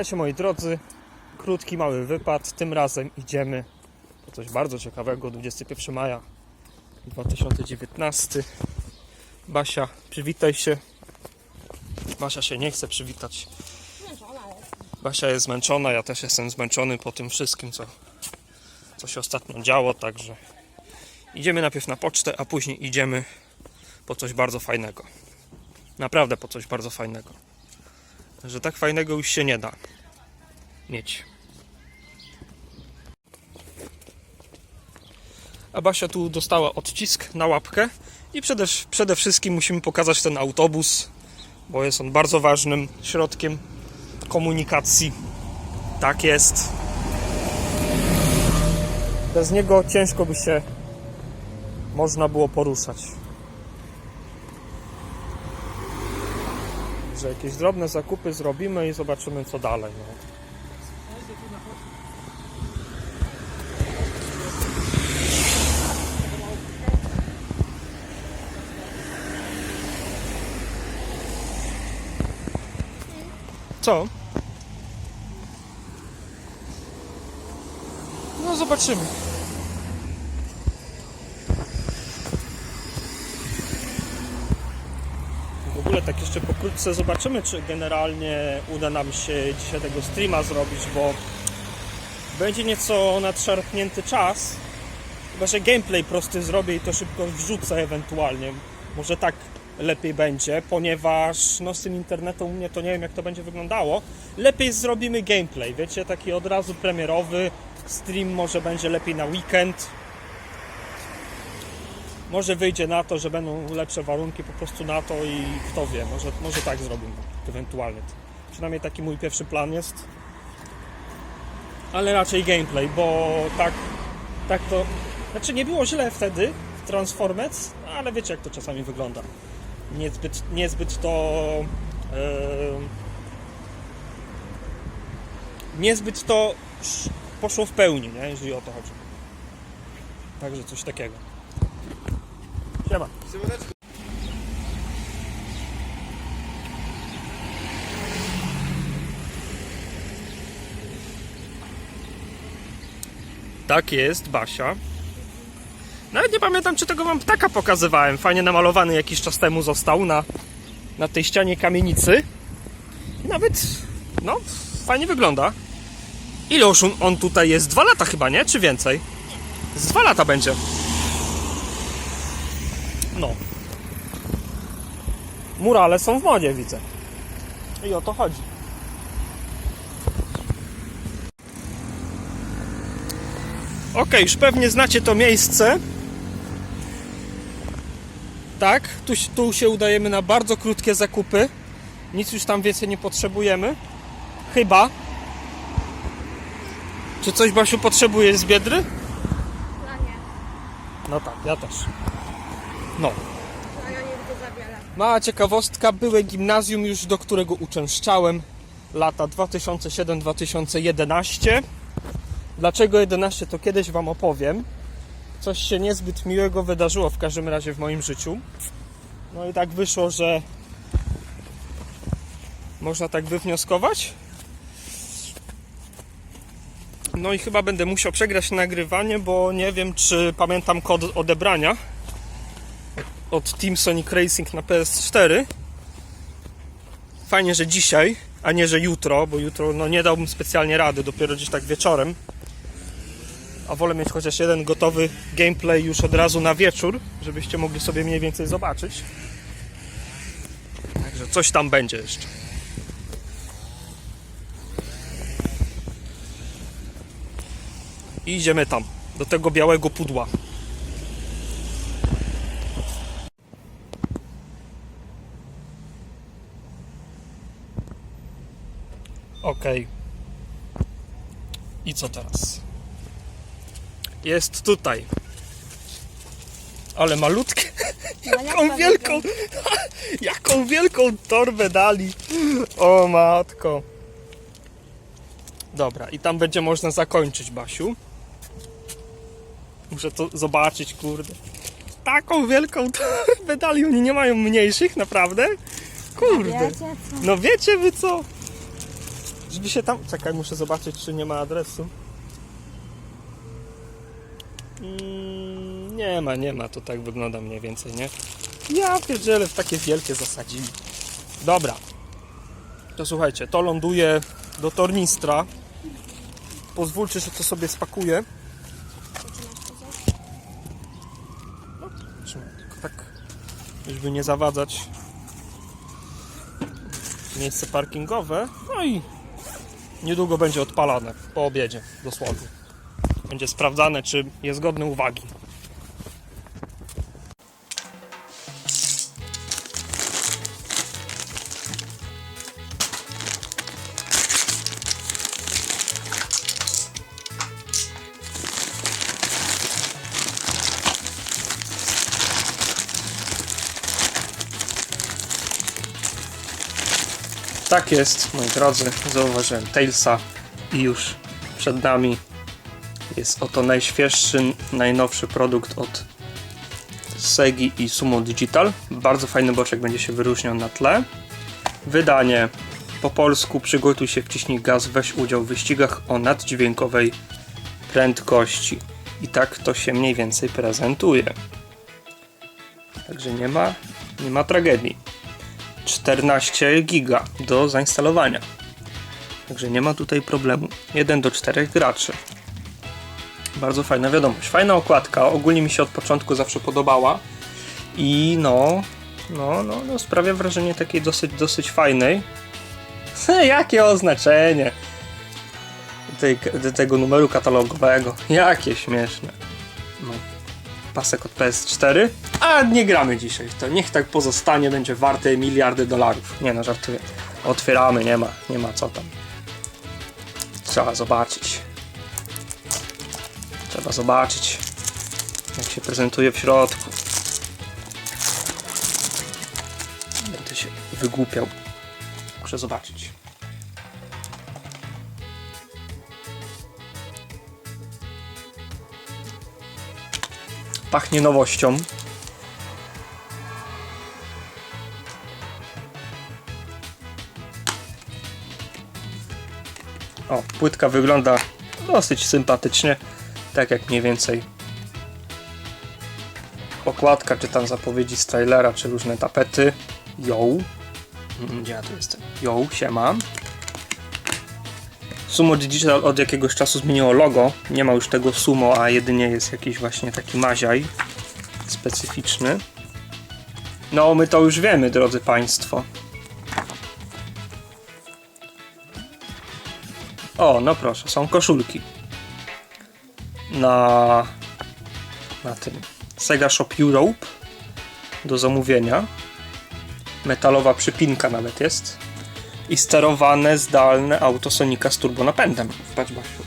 Witajcie moi drodzy. Krótki, mały wypad. Tym razem idziemy po coś bardzo ciekawego. 21 maja 2019. Basia, przywitaj się. Basia się nie chce przywitać. Basia jest zmęczona, ja też jestem zmęczony po tym wszystkim, co, co się ostatnio działo, także idziemy najpierw na pocztę, a później idziemy po coś bardzo fajnego. Naprawdę po coś bardzo fajnego. Że tak fajnego już się nie da mieć. A Basia tu dostała odcisk na łapkę i przede, przede wszystkim musimy pokazać ten autobus, bo jest on bardzo ważnym środkiem komunikacji. Tak jest. Bez niego ciężko by się można było poruszać. Że jakieś drobne zakupy zrobimy i zobaczymy co dalej. No. Co? No zobaczymy. Tak jeszcze pokrótce zobaczymy, czy generalnie uda nam się dzisiaj tego streama zrobić, bo będzie nieco nadszarpnięty czas. Chyba, że gameplay prosty zrobię i to szybko wrzucę ewentualnie. Może tak lepiej będzie, ponieważ no z tym internetem u mnie to nie wiem jak to będzie wyglądało. Lepiej zrobimy gameplay, wiecie, taki od razu premierowy. Stream może będzie lepiej na weekend. Może wyjdzie na to, że będą lepsze warunki po prostu na to i kto wie, może, może tak zrobimy ewentualnie. Przynajmniej taki mój pierwszy plan jest. Ale raczej gameplay, bo tak, tak to... Znaczy nie było źle wtedy w Transformers, ale wiecie jak to czasami wygląda. Niezbyt, niezbyt to... Yy, niezbyt to sz- poszło w pełni, nie? jeżeli o to chodzi. Także coś takiego. Siema. Tak jest, Basia. Nawet nie pamiętam, czy tego wam ptaka pokazywałem. Fajnie namalowany jakiś czas temu został na, na tej ścianie kamienicy. I nawet, no, fajnie wygląda. Ile już on- on tutaj jest? Dwa lata chyba, nie? Czy więcej? Z dwa lata będzie. No. Murale są w modzie, widzę. I o to chodzi. Ok, już pewnie znacie to miejsce. Tak, tu, tu się udajemy na bardzo krótkie zakupy. Nic już tam więcej nie potrzebujemy. Chyba. Czy coś Basiu potrzebujesz z Biedry? No nie, No tak, ja też. No. no ja nie widzę za wiele. Mała ciekawostka, były gimnazjum już, do którego uczęszczałem lata 2007-2011. Dlaczego 11 to kiedyś Wam opowiem. Coś się niezbyt miłego wydarzyło w każdym razie w moim życiu. No i tak wyszło, że można tak wywnioskować. No i chyba będę musiał przegrać nagrywanie, bo nie wiem, czy pamiętam kod odebrania od Team Sonic Racing na PS4. Fajnie, że dzisiaj, a nie, że jutro, bo jutro no, nie dałbym specjalnie rady, dopiero gdzieś tak wieczorem. A wolę mieć chociaż jeden gotowy gameplay już od razu na wieczór, żebyście mogli sobie mniej więcej zobaczyć. Także coś tam będzie jeszcze. I idziemy tam, do tego białego pudła. Okej. I co teraz? Jest tutaj. Ale malutkie. Jaką wielką, jaką wielką torbę dali. O matko. Dobra, i tam będzie można zakończyć, Basiu. Muszę to zobaczyć, kurde. Taką wielką torbę dali. Oni nie mają mniejszych, naprawdę? Kurde. No wiecie wy co? Żeby się tam... Czekaj, muszę zobaczyć, czy nie ma adresu. Mm, nie ma, nie ma. To tak wygląda mniej więcej, nie? Ja pierdzielę, w takie wielkie zasadzili. Dobra. To słuchajcie, to ląduje do tornistra. Pozwólcie, że to sobie spakuję. No, tak, żeby nie zawadzać. Miejsce parkingowe. No i niedługo będzie odpalane. Po obiedzie, dosłownie. Będzie sprawdzane, czy jest godne uwagi. Tak jest, moi drodzy. Zauważyłem Tailsa i już przed nami jest oto najświeższy, najnowszy produkt od Segi i Sumo Digital. Bardzo fajny boczek będzie się wyróżniał na tle. Wydanie po polsku przygotuj się, wciśnij gaz, weź udział w wyścigach o naddźwiękowej prędkości. I tak to się mniej więcej prezentuje. Także nie ma, nie ma tragedii. 14 giga do zainstalowania. Także nie ma tutaj problemu. 1 do 4 graczy. Bardzo fajna wiadomość. Fajna okładka. Ogólnie mi się od początku zawsze podobała. I no, no, no, no sprawia wrażenie takiej dosyć, dosyć fajnej. Jakie oznaczenie tej, tego numeru katalogowego. Jakie śmieszne. No. Pasek od PS4. A nie gramy dzisiaj w to. Niech tak pozostanie, będzie warte miliardy dolarów. Nie no, żartuję. Otwieramy, nie ma, nie ma co tam. Trzeba zobaczyć. Trzeba zobaczyć, jak się prezentuje w środku. Będę się wygłupiał. Muszę zobaczyć. Pachnie nowością. O, płytka wygląda dosyć sympatycznie, tak jak mniej więcej okładka, czy tam zapowiedzi z trailera, czy różne tapety. Yo. Mm, Gdzie ja tu jestem? Yo, siema. Sumo Digital od jakiegoś czasu zmieniło logo. Nie ma już tego Sumo, a jedynie jest jakiś właśnie taki maziaj specyficzny. No, my to już wiemy, drodzy Państwo. O, no proszę, są koszulki. Na, na tym Sega Shop Europe do zamówienia. Metalowa przypinka nawet jest. I sterowane zdalne auto Sonika z turbonapędem. Patrz, Basiu.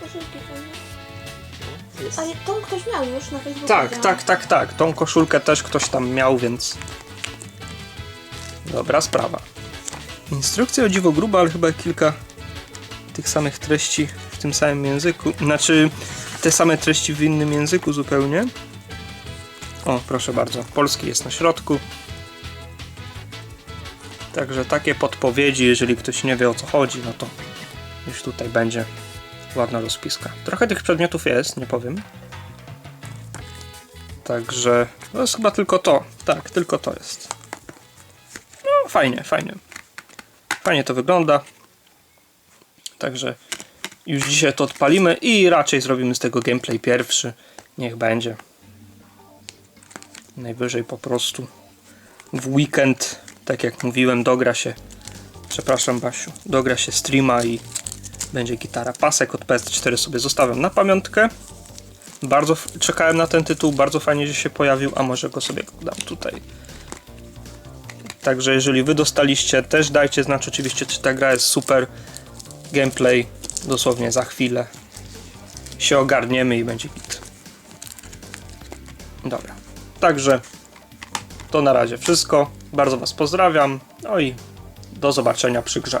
Koszulki fajne. Ale tą ktoś miał już na Facebooku. Tak, tak, tak, tak. Tą koszulkę też ktoś tam miał, więc. Dobra sprawa. Instrukcja o dziwo gruba, ale chyba kilka tych samych treści w tym samym języku. Znaczy, te same treści w innym języku zupełnie. O, proszę bardzo. Polski jest na środku. Także takie podpowiedzi, jeżeli ktoś nie wie o co chodzi, no to już tutaj będzie ładna rozpiska. Trochę tych przedmiotów jest, nie powiem. Także to jest chyba tylko to. Tak, tylko to jest. No, fajnie, fajnie. Fajnie to wygląda. Także już dzisiaj to odpalimy i raczej zrobimy z tego gameplay pierwszy. Niech będzie. Najwyżej po prostu w weekend, tak jak mówiłem, dogra się. Przepraszam, Basiu. Dogra się streama i będzie gitara. Pasek od PS4 sobie zostawiam na pamiątkę. Bardzo czekałem na ten tytuł, bardzo fajnie, że się pojawił, a może go sobie dam tutaj. Także jeżeli wy dostaliście, też dajcie znać oczywiście, czy ta gra jest super. Gameplay dosłownie za chwilę się ogarniemy i będzie git. Dobra. Także to na razie wszystko. Bardzo was pozdrawiam. No i do zobaczenia przy grze.